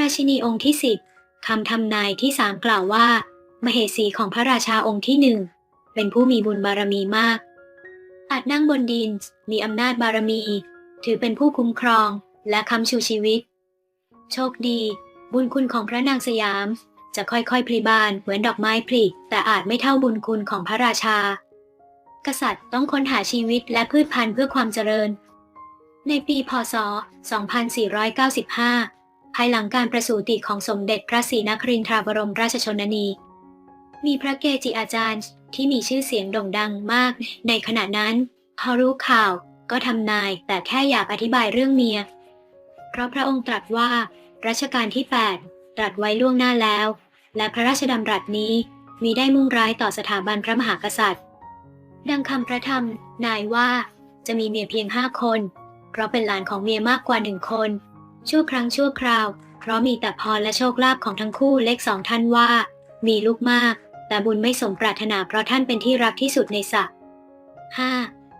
ราชินีองค์ที่สิบคำทำนายที่สามกล่าวว่า มเหสีของพระราชาองค์ที่หนึ่งเป็นผู้มีบุญบารมีมาก อาจนั่งบนดิน มีอำนาจบารมี ถือเป็นผู้คุ้มครองและค้ำชูชีวิต โชคดี บุญคุณของพระนางสยาม จะค่อยๆพลีบานเหมือนดอกไม้ผลิแต่อาจไม่เท่าบุญคุณของพระราชา กษัตริย์ต้องค้นหาชีวิตและพืชพันธุ์เพื่อความเจริญ ในปีพศ 2495 ภายหลังการประสูติของสมเด็จพระศรีนครินทราบรมราชชนนี มีพระเกจิอาจารย์ที่มีชื่อเสียงโด่งดังมาก ในขณะนั้น พอรู้ข่าวก็ทำนายแต่แค่อยากอธิบายเรื่องเมีย เพราะพระองค์ตรัสว่ารัชกาลที่ 8 ตรัสไว้ล่วงหน้าแล้ว และพระราชดำรัสนี้มีได้มุ่งร้ายต่อสถาบันพระมหากษัตริย์ ดังคำพระธรรมนายว่าจะมีเมียเพียงห้าคน เพราะเป็นหลานของเมียมากกว่าหนึ่งคน ชั่วครั้งชั่วคราว เพราะมีแต่พรและโชคลาภของทั้งคู่เลขสองท่านว่า มีลูกมาก แต่บุญไม่สมปรารถนาเพราะท่านเป็นที่รักที่สุดในสระห้า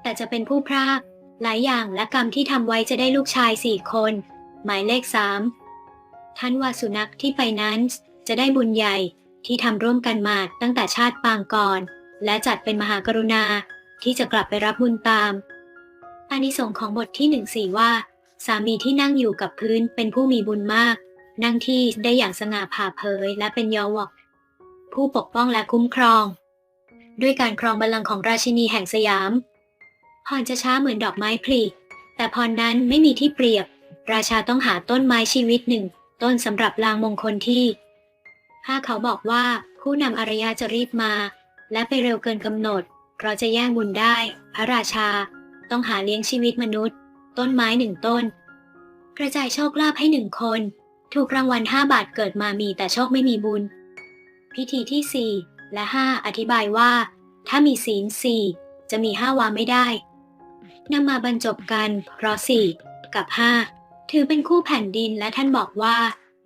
แต่จะเป็นผู้พรากหลายอย่างและกรรมที่ทำไว้จะได้ลูกชายสี่คน หมายเลขสามท่านว่าสุนัขที่ไปนั้นจะได้บุญใหญ่ที่ทำร่วมกันมาตั้งแต่ชาติปางก่อน และจัดเป็นมหากรุณาที่จะกลับไปรับบุญตามอานิสงส์ของบทที่หนึ่งสี่ว่า สามีที่นั่งอยู่กับพื้นเป็นผู้มีบุญมาก นั่งที่ได้อย่างสง่าผ่าเผยและเป็นยอวก ผู้ปกป้องและคุ้มครอง ด้วยการครองบัลลังก์ของราชินีแห่งสยาม พรจะช้าเหมือนดอกไม้ผลิแต่พรนั้นไม่มีที่เปรียบ ราชาต้องหาต้นไม้ชีวิตหนึ่ง ต้นสำหรับลางมงคลที่ถ้าเขาบอกว่าผู้นำอารยะจะรีบมา และไปเร็วเกินกำหนด เพราะจะแย่งบุญได้ พระราชาต้องหาเลี้ยงชีวิตมนุษย์ ต้นไม้หนึ่งต้น กระจายโชคลาภให้หนึ่งคน ถูกรางวัลห้าบาทเกิดมามีแต่โชคไม่มีบุญ พิธีที่สี่และห้าอธิบายว่า ถ้ามีศีลสี่จะมีห้าวาไม่ได้นำมาบรรจบกันเพราะสี่กับห้าถือเป็นคู่แผ่นดินและท่านบอกว่า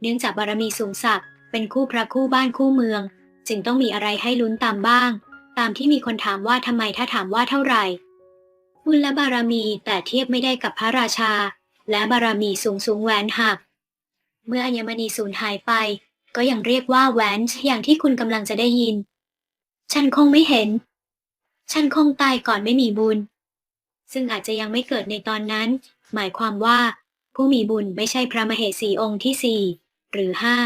เนื่องจากบารมีสูงสักเป็นคู่พระคู่บ้านคู่เมือง จึงต้องมีอะไรให้ลุ้นตามบ้าง ตามที่มีคนถามว่าทำไมถ้าถามว่าเท่าไหร่ บุญและบารมีแต่เทียบไม่ได้กับพระราชา และบารมีสูงสูงแหวนหัก เมื่ออัญมณีสูญหายไป ก็ยังเรียกว่าแหวนอย่างที่คุณกำลังจะได้ยิน ฉันคงไม่เห็น ฉันคงตายก่อนไม่มีบุญ ซึ่งอาจจะยังไม่เกิดในตอนนั้น หมายความว่า ผู้มีบุญไม่ใช่พระมเหสีองค์ที่สี่หรือห้า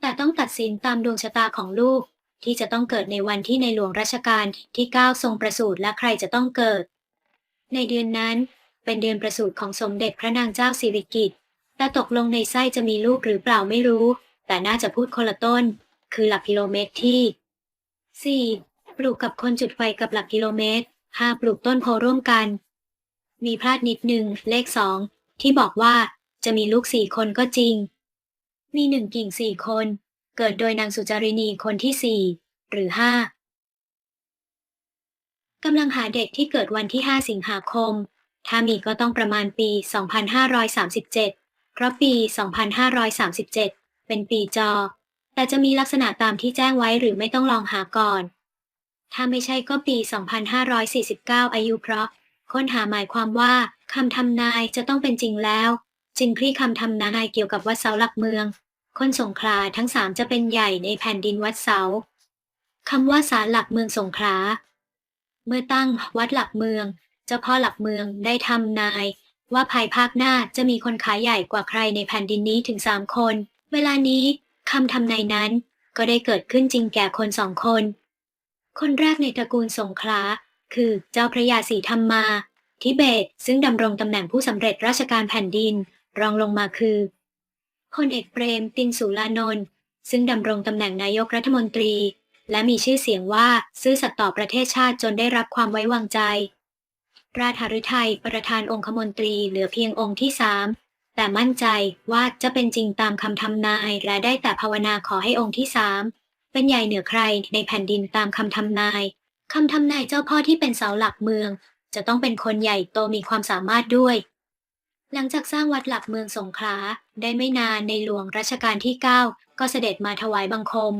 แต่ต้องตัดสินตามดวงชะตาของลูกที่จะต้องเกิดในวันที่ในหลวงรัชกาลที่เก้าทรงประสูติและใครจะต้องเกิด ในเดือนนั้นเป็นเดือนประสูติของสมเด็จพระนางเจ้าสิริกิติ์แต่ตกลงในไส้จะมีลูกหรือเปล่าไม่รู้ แต่น่าจะพูดคนละต้น คือหลักกิโลเมตรที่ 4. ปลูกกับคนจุดไฟกับหลักกิโลเมตร 5. ปลูกต้นโพร่วมกัน มีพลาดนิดหนึ่งเลขสองที่บอกว่าจะมีลูกสี่คนก็จริง มีหนึ่งกิ่งสี่คน เกิดโดยนางสุจารินีคนที่สี่หรือห้า กำลังหาเด็กที่เกิดวันที่ 5 สิงหาคม ถ้ามีก็ต้องประมาณปี 2537 เพราะปี 2537 เป็นปีจอ แต่จะมีลักษณะตามที่แจ้งไว้หรือไม่ต้องลองหาก่อน ถ้าไม่ใช่ก็ปี 2549 อายุเพราะ ค้นหาหมายความว่าคำทำนายจะต้องเป็นจริงแล้ว จึงคลี่คำทำนายเกี่ยวกับวัดเสาหลักเมือง คนสงขลาทั้งสามจะเป็นใหญ่ในแผ่นดินวัดเสาคำว่าศาลหลักเมืองสงขลา เมื่อตั้งวัดหลักเมือง เจ้าพ่อหลักเมืองได้ทำนาย ว่าภายภาคหน้าจะมีคนขายใหญ่กว่าใครในแผ่นดินนี้ถึงสามคน เวลานี้คำทำนายนั้นก็ได้เกิดขึ้นจริงแก่คนสองคน คนแรกในตระกูลสงขลาคือเจ้าพระยาศรีธรรมมาทิเบตซึ่งดำรงตำแหน่งผู้สำเร็จราชการแผ่นดิน รองลงมาคือพลเอกเปรมตินสุรานนท์ซึ่งดำรงตำแหน่งนายกรัฐมนตรี และมีชื่อเสียงว่าซื่อสัตย์ต่อประเทศชาติจนได้รับความไว้วางใจ ราชหฤทัยประธานองคมนตรีเหลือเพียงองค์ที่สามแต่มั่นใจว่าจะเป็นจริงตามคำทำนายและได้แต่ภาวนาขอให้องค์ที่สามเป็นใหญ่เหนือใครในแผ่นดินตามคำทำนายคำทำนายเจ้าพ่อที่เป็นเสาหลักเมือง จะต้องเป็นคนใหญ่โตมีความสามารถด้วย หลังจากสร้างวัดหลักเมืองสงขลาได้ไม่นานในหลวงรัชกาลที่ 9 ก็เสด็จมาถวายบังคม